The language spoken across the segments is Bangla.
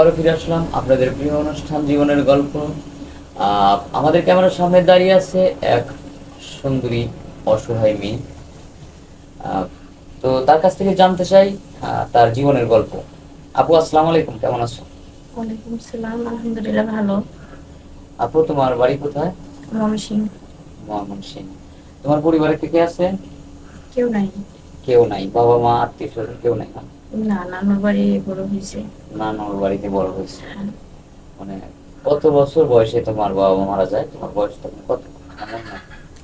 আবারও ফিরে আসলাম আপনাদের প্রিয় অনুষ্ঠান জীবনের গল্প। আমাদের ক্যামেরার সামনে দাঁড়িয়ে আছে এক সুন্দরী অসহায় মেয়ে। তো তার কাছ থেকে জানতে চাই তার জীবনের গল্প। আপু আসসালাম আলাইকুম কেমন আছো? ওয়ালাইকুম সালাম আলহামদুলিল্লাহ ভালো। আপু তোমার বাড়ি কোথায়? ময়মনসিং ময়মনসিংহ। তোমার পরিবারে কে কে আছে? কেউ নাই। কেউ নাই বাবা মা আত্মীয় স্বজন কেউ নাই না না নানুর বাড়ি বড় হয়েছে। নানুর বাড়িতে বড় হয়েছে? হ্যাঁ। মানে কত বছর বয়সে তোমার বাবা মা মারা যায়? তোমার বয়স তখন কত?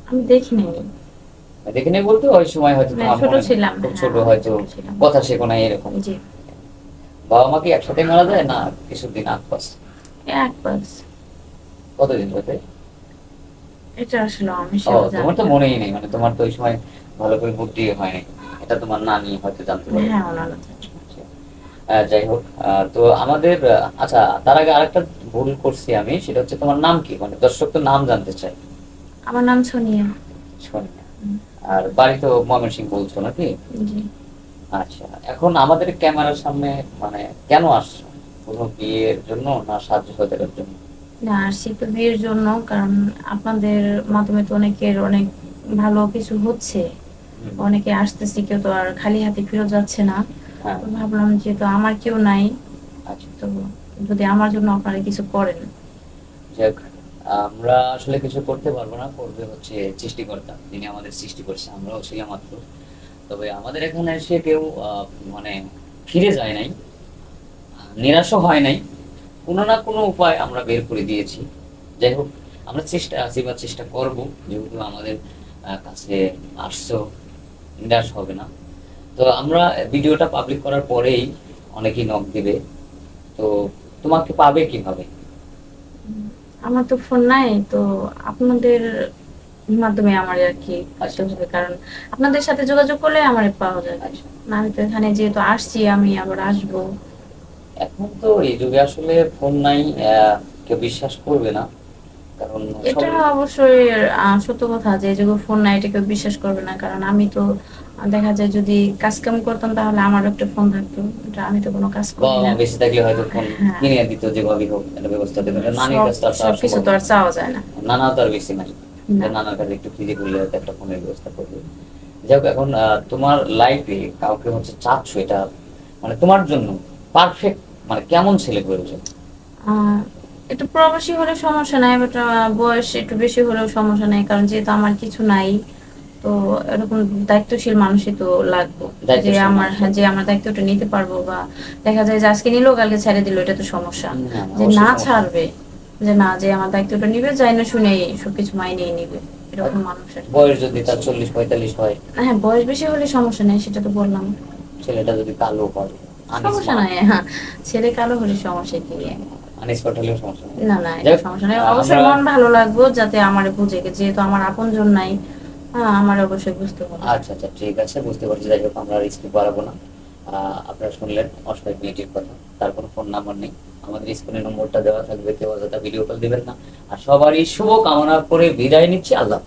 আমি দেখি নাই। বলতে ওই সময় হয়তো তোমার ছোট ছিলাম, খুব হ্যাঁ, ছোট হয়তো কথা শেখো না এরকম। জি। বাবা মা কি একসাথে মারা যায় না কিছুদিন আগ পাস এক পাস কতদিন হতে এটা আসলে আমি তোমার তো মনেই নেই মানে তোমার তো ওই সময় ভালো করে বুদ্ধি হয়নি এটা তোমার নানি হয়তো জানতে পারে হ্যাঁ ওনারা যাই হোক তো আমাদের আচ্ছা তার আগে আরেকটা ভুল করছি আমি সেটা হচ্ছে তোমার নাম কি? মানে দর্শক তো নাম জানতে চাই আমার নাম সোনিয়া। সোনিয়া। আর বাড়ি তো ময়মনসিং বলছো নাকি? আচ্ছা এখন আমাদের ক্যামেরার সামনে মানে কেন আসছো? কোনো বিয়ের জন্য না সাহায্য সহযোগিতার জন্য? না আসছি তো বিয়ের জন্য কারণ আপনাদের মাধ্যমে তো অনেকের অনেক ভালো কিছু হচ্ছে। অনেকে আসতেছে কেউ তো আর খালি হাতে ফেরত যাচ্ছে না। হ্যাঁ। তো ভাবলাম যেহেতু আমার কেউ নাই। আচ্ছা। তো যদি আমার জন্য আপনারা কিছু করেন। যাক আমরা আসলে কিছু করতে পারব না করবে হচ্ছে সৃষ্টিকর্তা। যিনি আমাদের সৃষ্টি করছে আমরাও ছিলাম মাত্র তবে আমাদের এখানে এসে কেউ মানে ফিরে যায় নাই আহ, নিরাশও হয় নাই। কোনো না কোনো উপায় আমরা বের করে দিয়েছি। যাই হোক আমরা চেষ্টা আছি বা চেষ্টা করব। যেহেতু আমাদের কাছে আসছো নিরাশ হবে না। তো আমরা ভিডিওটা পাবলিক করার পরেই অনেকেই নক দিবে। তো তোমাকে পাবে কীভাবে? আমার তো ফোন নাই তো আপনাদের মাধ্যমে আমার আর কি আচ্ছা। আসতে হবে কারণ আপনাদের সাথে যোগাযোগ করলে আমার পাওয়া যাবে। আচ্ছা। না আমি তো এখানে যেহেতু আসছি আমি আবার আসব। এখন তো এই যুগে আসলে ফোন নাই কেউ বিশ্বাস করবে না। কারণ এটা অবশ্যই সত্য কথা যে যুগে ফোন নাই এটা কেউ বিশ্বাস করবে না। কারণ আমি তো দেখা যায় যদি কাজ কাম করতাম তাহলে আমার একটা ফোন থাকতো। এটা আমি তো কোনো কাজ করি না। বেশি থাকলে হয়তো ফোন হ্যাঁ। কিনে দিত যেভাবে হোক একটা ব্যবস্থা দেবে নানির কাছে তো আর সব কিছু তো আর চাওয়া যায় না। নানা তো আর বেশি নাই। নানার কাছে একটু ফিরে করলে হয়তো একটা ফোনের ব্যবস্থা করবে। যাই হোক এখন তোমার লাইফে কাউকে হচ্ছে চাচ্ছ এটা? মানে তোমার জন্য পারফেক্ট মানে কেমন ছেলে প্রয়োজন একটু প্রবাসী হলে সমস্যা নাই বাট বয়স একটু বেশি হলেও সমস্যা নাই কারণ যেহেতু আমার কিছু নাই তো এরকম দায়িত্বশীল মানুষই তো লাগবে। যে আমার যে আমার দায়িত্বটা নিতে পারব বা দেখা যায় যে আজকে নিলো কালকে ছেড়ে দিল এটা তো সমস্যা। যে না ছাড়বে যে না যে আমার দায়িত্বটা নিবে যাই না শুনে সবকিছু মাইনেই নিবে। এরকম মানুষের। বয়স যদি তার চল্লিশ পঁয়তাল্লিশ হয়? হ্যাঁ বয়স বেশি হলে সমস্যা নেই সেটা তো বললাম। ছেলেটা যদি কালো হয় সমস্যা নাই হ্যাঁ ছেলে কালো হলে সমস্যা কি? আনস্পট হলেও সমস্যা নেই। না না এটা সমস্যা নেই। অবশ্যই মন ভালো লাগবে যাতে আমারে বুঝে যেহেতু আমার আপন নাই আমার অবশ্যই বুঝতে হবে। আচ্ছা আচ্ছা ঠিক আছে বুঝতে পারছি। যাই হোক আমরা বাড়াবো না। আপনারা শুনলেন অসহায় মেয়েটির কথা। তার কোনো ফোন নাম্বার নেই। আমাদের স্ক্রিনে নম্বরটা দেওয়া থাকবে কেউ অযথা ভিডিও কল দিবেন না। আর সবারই শুভ কামনা করে বিদায় নিচ্ছি। আল্লাহ